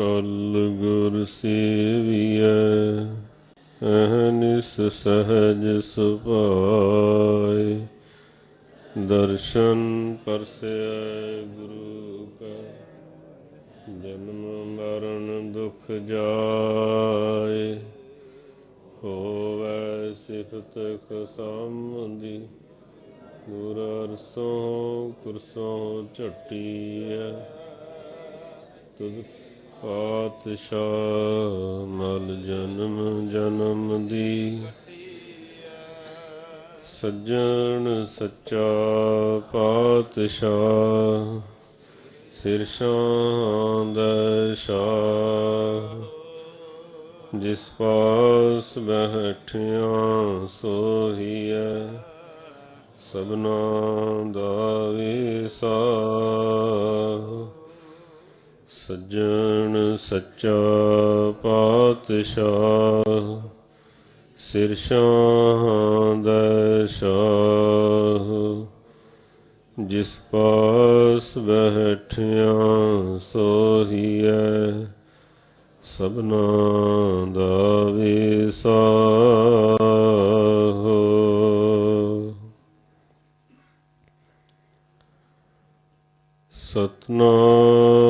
ਟਲ ਗੁਰ ਸੇਵੀਐ ਅਹਨਿਸ ਸਹਜ ਸੁਭਾਏ। ਦਰਸ਼ਨ ਪਰਸੈ ਗੁਰੂ ਕਾ, ਜਨਮ ਮਰਨ ਦੁਖ ਜਾਏ। ਹੋਵੈ ਸਿਫਤ ਖਸਮਦੀ ਗੁਰ ਅਰਸੋਂ ਕੁਰਸੋਂ ਝਟੀਐ। ਤੁਧ ਪਾਤਸ਼ਾਹ ਮਲ ਜਨਮ ਜਨਮ ਦੀ। ਸੱਜਣ ਸੱਚਾ ਪਾਤਸ਼ਾਹ ਸਿਰ ਦਾ ਸ਼ਾਹ। ਜਿਸ ਪਾਸ ਬੈਠਿਆ ਸੋਹੀਐ, ਸਭਨਾ ਦਾ ਵਿਸਾ। ਸੱਜਣ ਸੱਚਾ ਪਾਤਸ਼ਾਹ ਸਿਰ ਦਾ ਸ਼ਾਹ। ਜਿਸ ਪਾਸ ਬੈਠਿਆ ਸੋਹੀਐ ਸਭਨਾ ਦਾ ਵਿਸਾ ਸਤਨਾਮ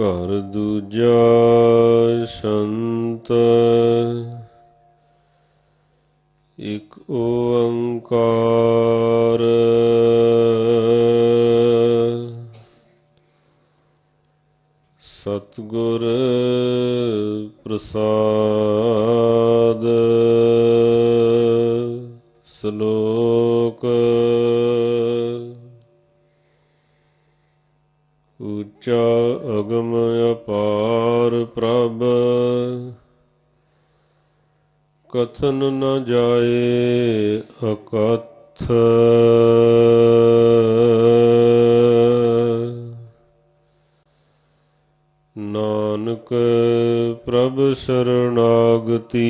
ਘਰ ਦੂਜਾ ਸ਼ੰਤ। ਇਕ ਓੰਕਾਰ। ਸਤਿਗੁਰ ਪ੍ਰਸਾਦ। ਸ਼ਲੋਕ ਉੱਚਾ ਅਗਮ ਅਪਾਰ ਪ੍ਰਭ ਕਥਨ ਨ ਜਾਏ ਅਕਥ। ਨਾਨਕ ਪ੍ਰਭ ਸਰਣਾਗਤੀ।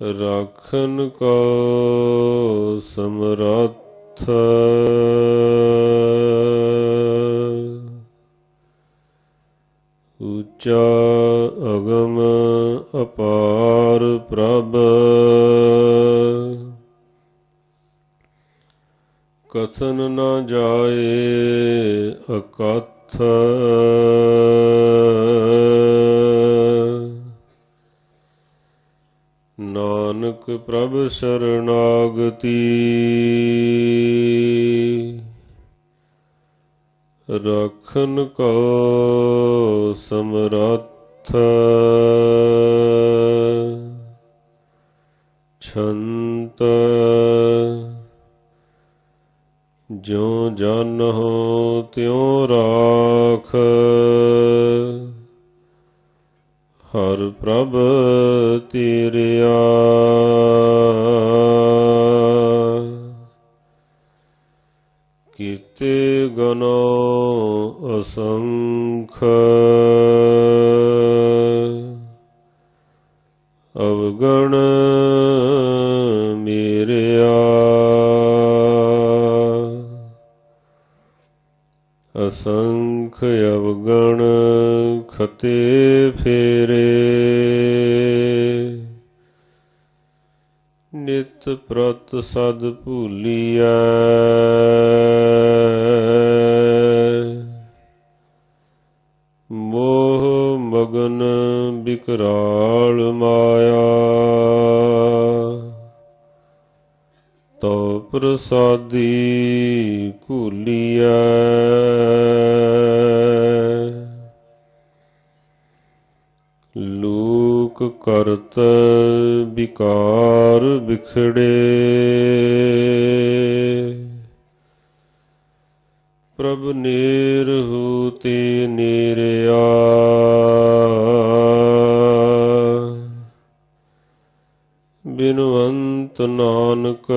ਰਾਖਨ ਕੋ ਸਮਰੱਥ। ਉੱਚਾ ਅਗਮ ਅਪਾਰ ਪ੍ਰਭ। ਕਥਨ ਨਾ ਜਾਏ ਅਕਥ। ਨਾਨਕ ਪ੍ਰਭ ਸ਼ਰਨਾਗਤੀ। ਰਖਨ ਕੋ ਸਮਰੱਥ। ਛੰਤ ਜੋ ਜਨ ਹੋ ਤਿਉ ਰਾਖ। ਹਰ ਪ੍ਰਭ ਤੇਰਿਆ। ਕੀਤੇ ਗਨੋ ਅਸੰਖ। ਅਵਗਣ ਮੇਰਿਆ। ਅਸੰਖ ਅਵਗਣ ਖਤੇ ਫੇਰੇ। ਨਿਤ ਪ੍ਰਤ ਸਦ ਭੂਲੀਐ। ਪ੍ਰਸਾਦੀ ਭੂਲੀਐ ਲੋਕ ਕਰਤ ਵਿਕਾਰ ਵਿਖੜੇ। ਪ੍ਰਭ ਨਿਰਹੂ ਹੋਤੇ ਨਿਰਿਆ। ਬਿਨਵੰਤ ਨਾਨਕ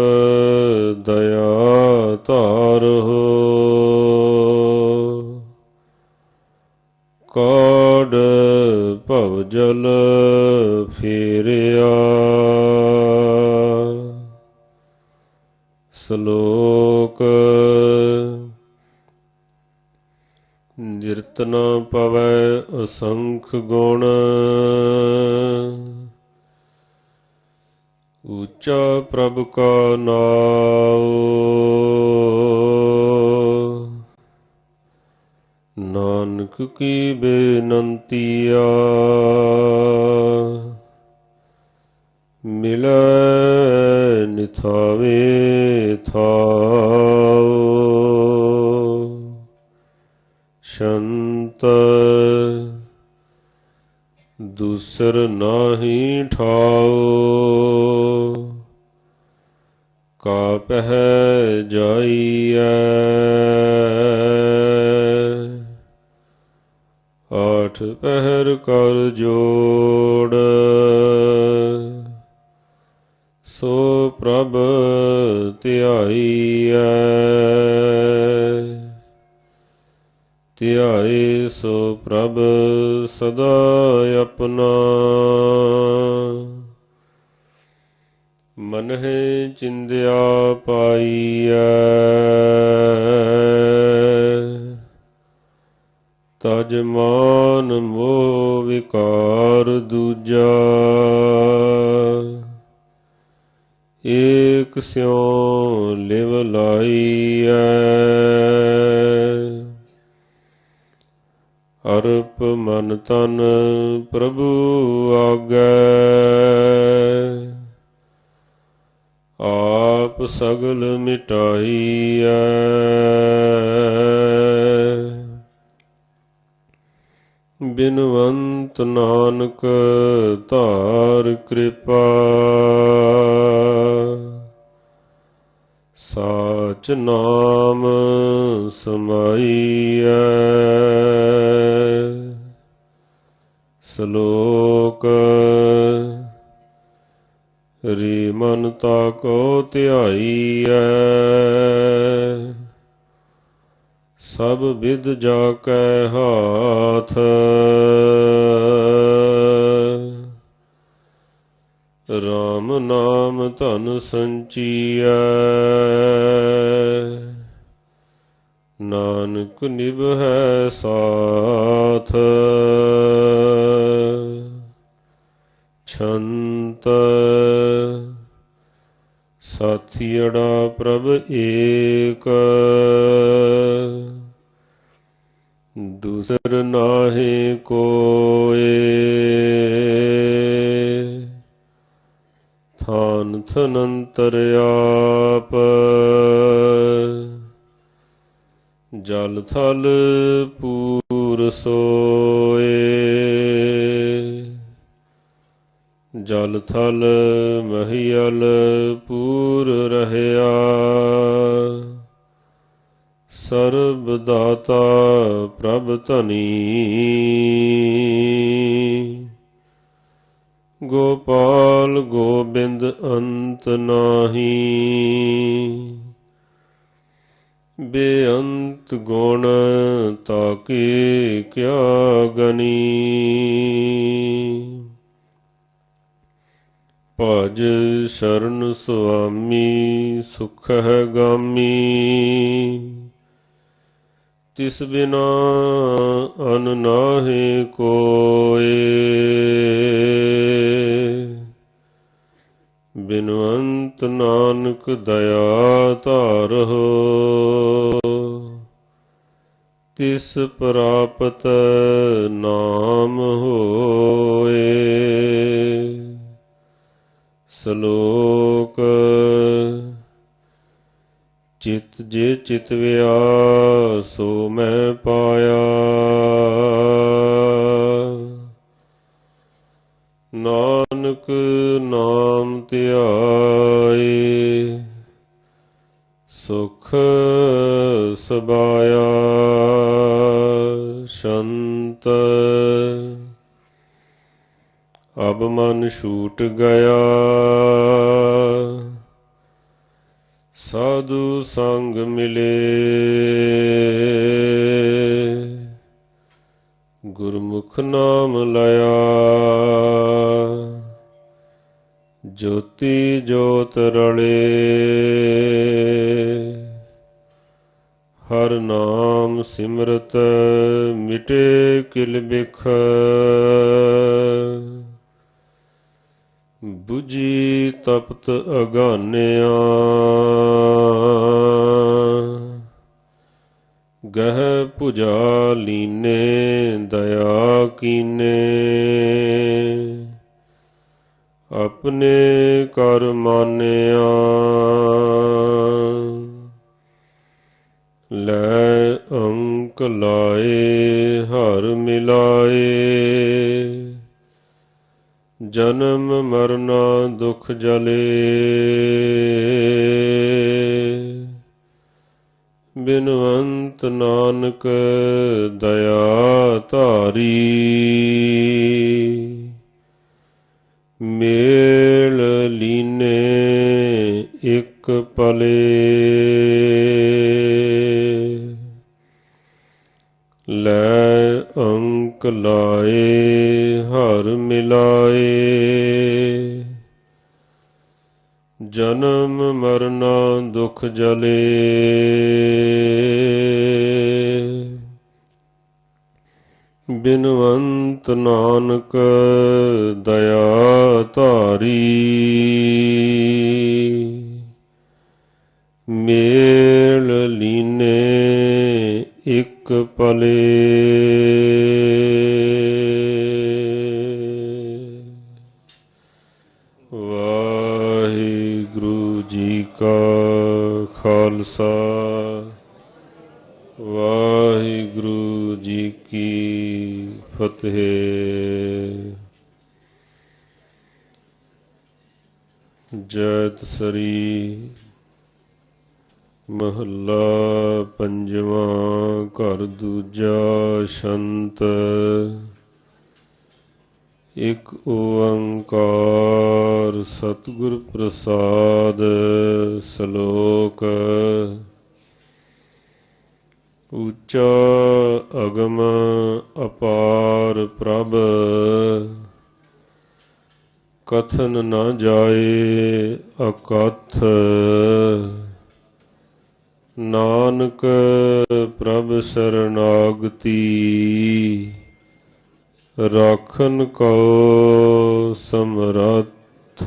ਦਇਆ ਧਾਰੋ ਕਾੜ ਭਵ ਜਲ ਫੇਰਿਆ। ਸ਼ਲੋਕ ਨਿਰਤ ਪਵੈ ਅਸੰਖ ਗੁਣ। ਉੱਚਾ ਪ੍ਰਭ ਕਾ ਨਾਮ ਨਾਨਕ ਕੀ ਬੇਨੰਤੀਆ ਮਿਲੈ ਨਿਥਾਵੇ ਥਾਉ ਸ਼ੰਤ ਦੂਸਰ ਨਾਹੀ ਠਾਉ। ਕਾਪਹਿ ਜਾਈਐ। ਆਠ ਪਹਿਰ ਕਰ ਜੋੜ। ਸੋ ਪ੍ਰਭ ਧਿਆਈਐ। ਧਿਆਏ ਸੋ ਪ੍ਰਭ ਸਦਾ ਆਪਣਾ। ਮਨਹਿ ਹੈ ਚਿੰਦਿਆ ਪਾਈਐ। ਤਜ ਮਾਨ ਮੋਹ ਵਿਕਾਰ ਦੂਜਾ। ਏਕ ਸਿਉ ਲਿਵ ਲਾਈਐ। ਅਰਪ ਮਨ ਤਨ ਪ੍ਰਭੂ ਆਗੈ। ਆਪ ਸਗਲ ਮਿਟਾਈਐ। ਬਿਨਵੰਤ ਨਾਨਕ ਧਾਰ ਕਿਰਪਾ। ਸਾਚ ਨਾਮ ਸਮਾਈਐ। ਸ਼ਲੋਕ। ਰੀ ਮਨ ਤਾ ਕੋ ਧਿਆਈਐ। ਸਭ ਵਿਦ ਜਾ ਕੈ ਹਾਥ। RAM ਨਾਮ ਧਨ ਸੰਚੀਐ। ਨਾਨਕ ਨਿਭੈ ਸਾਥ। ਛੰਤ ਸਾਥੀੜਾ ਪ੍ਰਭ ਏਕ। ਦੂਸਰ ਨਾਹੀ ਕੋਏ। ਥਾਨ ਥਨੰਤਰ ਆਪ। ਜਲ ਥਲ ਪੂਰ ਸੋਏ। ਜਲ ਥਲ ਮਹੀਲ ਪੂਰ ਰਹਿਆ। ਸਰਬ ਦਾਤਾ ਪ੍ਰਭ ਧਨੀ। ਗੋਪਾਲ ਗੋਬਿੰਦ ਅੰਤ ਨਾਹੀ। ਬੇਅੰਤ ਗੁਣ ਤਾਕੇ ਕਿਆ ਗਨੀ। ਭਜ ਸ਼ਰਨ ਸੁਆਮੀ ਸੁਖ ਹੈ ਗਾਮੀ। ਤਿਸ ਬਿਨਾ ਅਨ ਨਾਹੀ ਕੋਏ। ਬਿਨਵੰਤ ਨਾਨਕ ਦਇਆ ਧਾਰਹੁ। ਤਿਸ ਪ੍ਰਾਪਤ ਨਾਮ ਹੋਏ। ਸ਼ਲੋਕ ਚਿਤ ਜੇ ਚਿਤਵਿਆ ਸੋ ਮੈਂ ਪਾਇਆ। ਅਬ ਮਨ ਛੂਟ ਗਿਆ। ਸਾਧੂ ਸੰਗ ਮਿਲੇ। ਗੁਰਮੁਖ ਨਾਮ ਲਾਇਆ ਜੋਤੀ ਜੋਤ ਰਲੇ। ਹਰ ਨਾਮ ਸਿਮਰਤ ਮਿਟੇ ਕਿਲ ਬਿਖ। 부ਜੀ ਤਪਤ ਅਗਾਨਿਆ। ਗਹਿ ਭੁਜਾ ਲੀਨੇ, ਦਇਆ ਕੀਨੇ। ਆਪਣੇ ਕਰ ਮਾਨਿਆ। ਲੈ ਅੰਕ ਲਾਏ। ਜਨਮ ਮਰਨਾ ਦੁਖ ਜਲੇ। ਬਿਨਵੰਤ ਨਾਨਕ ਦਇਆ ਧਾਰੀ। ਮੇਲ ਲੀਨੇ ਇੱਕ ਪਲੇ। ਲੈ ਅੰਕ ਲਾਏ ਹਰ ਮਿਲਾਏ। ਜਨਮ ਮਰਨਾ ਦੁਖ ਜਲੇ। ਬਿਨਵੰਤ ਨਾਨਕ ਦਇਆ ਧਾਰੀ। ਮੇਲ ਲੀਨੇ ਇੱਕ ਪਲੇ। ਵਾਹਿਗੁਰੂ ਜੀ ਕਾ ਖਾਲਸਾ। ਵਾਹਿਗੁਰੂ ਜੀ ਕੀ ਫਤਿਹ। ਜੈਤ ਸਰੀ ਮਹੱਲਾ ਪੰਜਵਾਂ, ਘਰ ਦੂਜਾ ਸ਼ੰਤ। ਇਕ ਓੰਕਾਰ ਸਤਿਗੁਰ ਪ੍ਰਸਾਦ ਸ਼ਲੋਕ। ਉੱਚਾ ਅਗਮ ਅਪਾਰ ਪ੍ਰਭ। ਕਥਨ ਨਾ ਜਾਏ ਅਕਥ। ਨਾਨਕ ਪ੍ਰਭ ਸਰਨਾਗਤੀ ਰਾਖਨ ਕੋ ਸਮਰੱਥ।